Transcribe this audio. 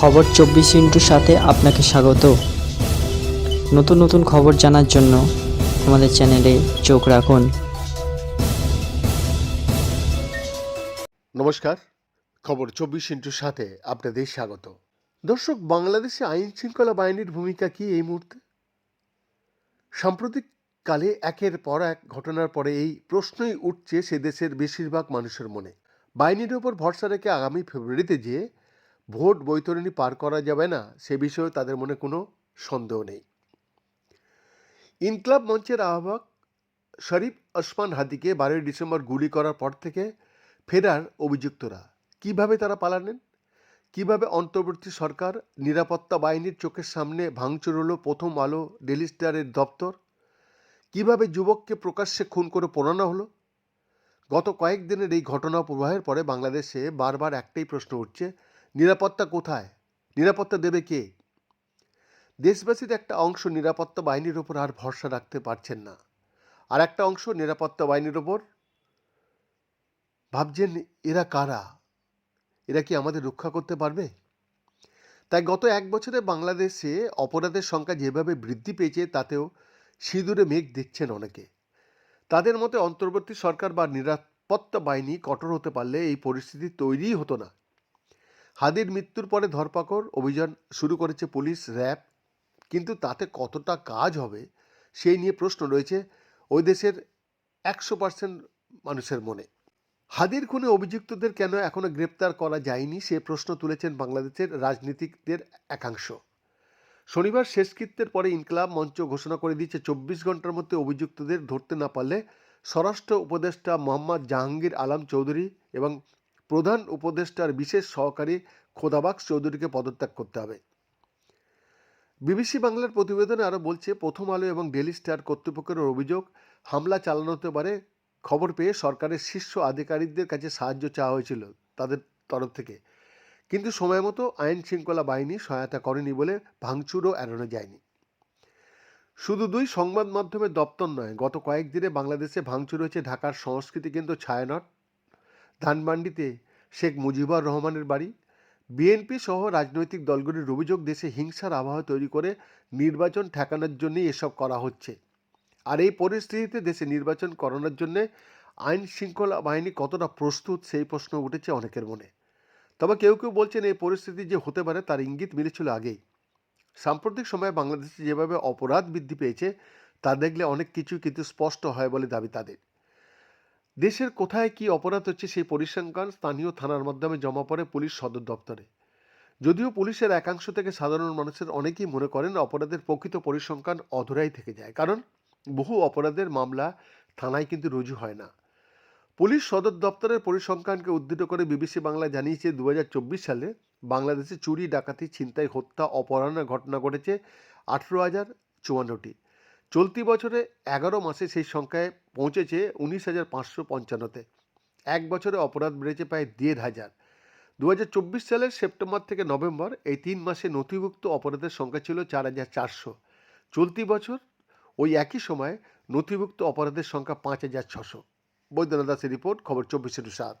খবর চব্বিশ ইন্টুর সাথে আপনাকে স্বাগত। নতুন নতুন খবর জানার জন্য আমাদের চ্যানেলে চোখ রাখুন। নমস্কার, খবর চব্বিশ ইন্টুর সাথে আপনাদের স্বাগত। দর্শক, বাংলাদেশে আইন শৃঙ্খলা বাহিনীর ভূমিকা কি এই মুহূর্তে? সাম্প্রতিক কালে একের পর এক ঘটনার পরে এই প্রশ্নই উঠছে সে দেশের বেশিরভাগ মানুষের মনে। বাহিনীর ওপর ভরসা রেখে আগামী ফেব্রুয়ারিতে যে ভোট বৈতরণী পার করা যাবে না, সে বিষয়ে তাদের মনে কোনো সন্দেহ নেই। ইনকলাব মঞ্চের আহ্বায়ক শরীফ ওসমান হাদিকে বারোই ডিসেম্বর গুলি করার পর থেকে ফেরার অভিযুক্তরা কীভাবে তারা পালালেন? কীভাবে অন্তর্বর্তী সরকার নিরাপত্তা বাহিনীর চোখের সামনে ভাঙচুর হলো প্রথম আলো ডেলি স্টারের দপ্তর? কীভাবে যুবককে প্রকাশ্যে খুন করে পোড়ানো হলো? গত কয়েকদিনের এই ঘটনা প্রবাহের পরে বাংলাদেশে বারবার একটাই প্রশ্ন উঠছে নিরাপত্তা কোথায়? নিরাপত্তা দেবে কে? দেশবাসীর একটা অংশ নিরাপত্তা বাহিনীর ওপর আর ভরসা রাখতে পারছেন না। আর একটা অংশ নিরাপত্তা বাহিনীর ওপর ভাবছেন এরা কারা? এরা কি আমাদের রক্ষা করতে পারবে? তাই গত এক বছরে বাংলাদেশে অপরাধের সংখ্যা যেভাবে বৃদ্ধি পেয়েছে, তাতেও সিঁদুরে মেঘ দেখছেন অনেকে। তাদের মতে, অন্তর্বর্তী সরকার বা নিরাপত্তা বাহিনী কঠোর হতে পারলে এই পরিস্থিতি তৈরিই হতো না। হাদির মৃত্যুর পরে ধরপাকড় অভিযান শুরু করেছে পুলিশ, র্যাব। কিন্তু তাতে কতটা কাজ হবে সেই নিয়ে প্রশ্ন রয়েছে ওই দেশের একশো পার্সেন্ট মানুষের মনে। হাদির খুনে অভিযুক্তদের কেন এখনও গ্রেপ্তার করা যায়নি সে প্রশ্ন তুলেছেন বাংলাদেশের রাজনীতিকদের একাংশ। শনিবার শেষকৃত্যের পরে ইনকলাব মঞ্চ ঘোষণা করে দিয়েছে, চব্বিশ ঘণ্টার মধ্যে অভিযুক্তদের ধরতে না পারলে স্বরাষ্ট্র উপদেষ্টা মোহাম্মদ জাহাঙ্গীর আলম চৌধুরী এবং প্রধান উপদেষ্টার বিশেষ সহকারী খোদাবাক্স চৌধুরীকে পদত্যাগ করতে হবে। বিবিসি বাংলার প্রতিবেদনে আরও বলছে, প্রথম আলো এবং ডেলি স্টার কর্তৃপক্ষের অভিযোগ, হামলা চালানো হতে পারে। খবর পেয়ে সরকারের শীর্ষ আধিকারিকদের কাছে সাহায্য চাওয়া হয়েছিল তাদের তরফ থেকে। কিন্তু সময় মতো আইন শৃঙ্খলা বাহিনী সহায়তা করেনি বলে ভাঙচুরও এড়ানো যায়নি। শুধু দুই সংবাদ মাধ্যমের দপ্তর নয়, গত কয়েকদিনে বাংলাদেশে ভাঙচুর হয়েছে ঢাকার সংস্কৃতি কেন্দ্র ছায়ানট। ধানমান্ডিতে শেখ মুজিবুর রহমানের বাড়ি। বিএনপি সহ রাজনৈতিক দলগুলির অভিযোগ, দেশে হিংসার আবহাওয়া তৈরি করে নির্বাচন ঠেকানোর জন্যই এসব করা হচ্ছে। আর এই পরিস্থিতিতে দেশে নির্বাচন করানোর জন্যে আইন শৃঙ্খলা বাহিনী কতটা প্রস্তুত, সেই প্রশ্ন উঠেছে অনেকের মনে। তবে কেউ কেউ বলছেন এই পরিস্থিতি যে হতে পারে তার ইঙ্গিত মিলেছিল আগেই। সাম্প্রতিক সময়ে বাংলাদেশে যেভাবে অপরাধ বৃদ্ধি পেয়েছে, তা দেখলে অনেক কিছু কিন্তু স্পষ্ট হয় বলে দাবি তাদের। দেশের কোথায় কি অপরাধ হচ্ছে সেই পরিসংখ্যান স্থানীয় থানার মাধ্যমে জমা পড়ে পুলিশ সদর দপ্তরে। যদিও পুলিশের একাংশ থেকে সাধারণ মানুষের অনেকেই মনে করেন অপরাধের প্রকৃত পরিসংখ্যান অধরাই থেকে যায়, কারণ বহু অপরাধের মামলা থানায় কিন্তু রুজু হয় না। পুলিশ সদর দপ্তরের পরিসংখ্যানকে উদ্ধৃত করে বিবিসি বাংলা জানিয়েছে দু হাজার চব্বিশ সালে বাংলাদেশে চুরি, ডাকাতি, ছিনতাই, হত্যা অপহরণের ঘটনা ঘটেছে আঠেরো হাজার চুয়ান্নটি। চলতি বছরে এগারো মাসে সেই সংখ্যায় পৌঁছেছে উনিশ হাজার পাঁচশো পঞ্চান্নতে। এক বছরে অপরাধ বেড়েছে প্রায় দেড় হাজার। দু সালের সেপ্টেম্বর থেকে নভেম্বর এই তিন মাসে নথিভুক্ত অপরাধের সংখ্যা ছিল চার হাজার চারশো। চলতি বছর ওই একই সময়ে নথিভুক্ত অপরাধের সংখ্যা পাঁচ হাজার ছশো। বৈদ্যনাথ দাসের রিপোর্ট, খবর চব্বিশে সাত।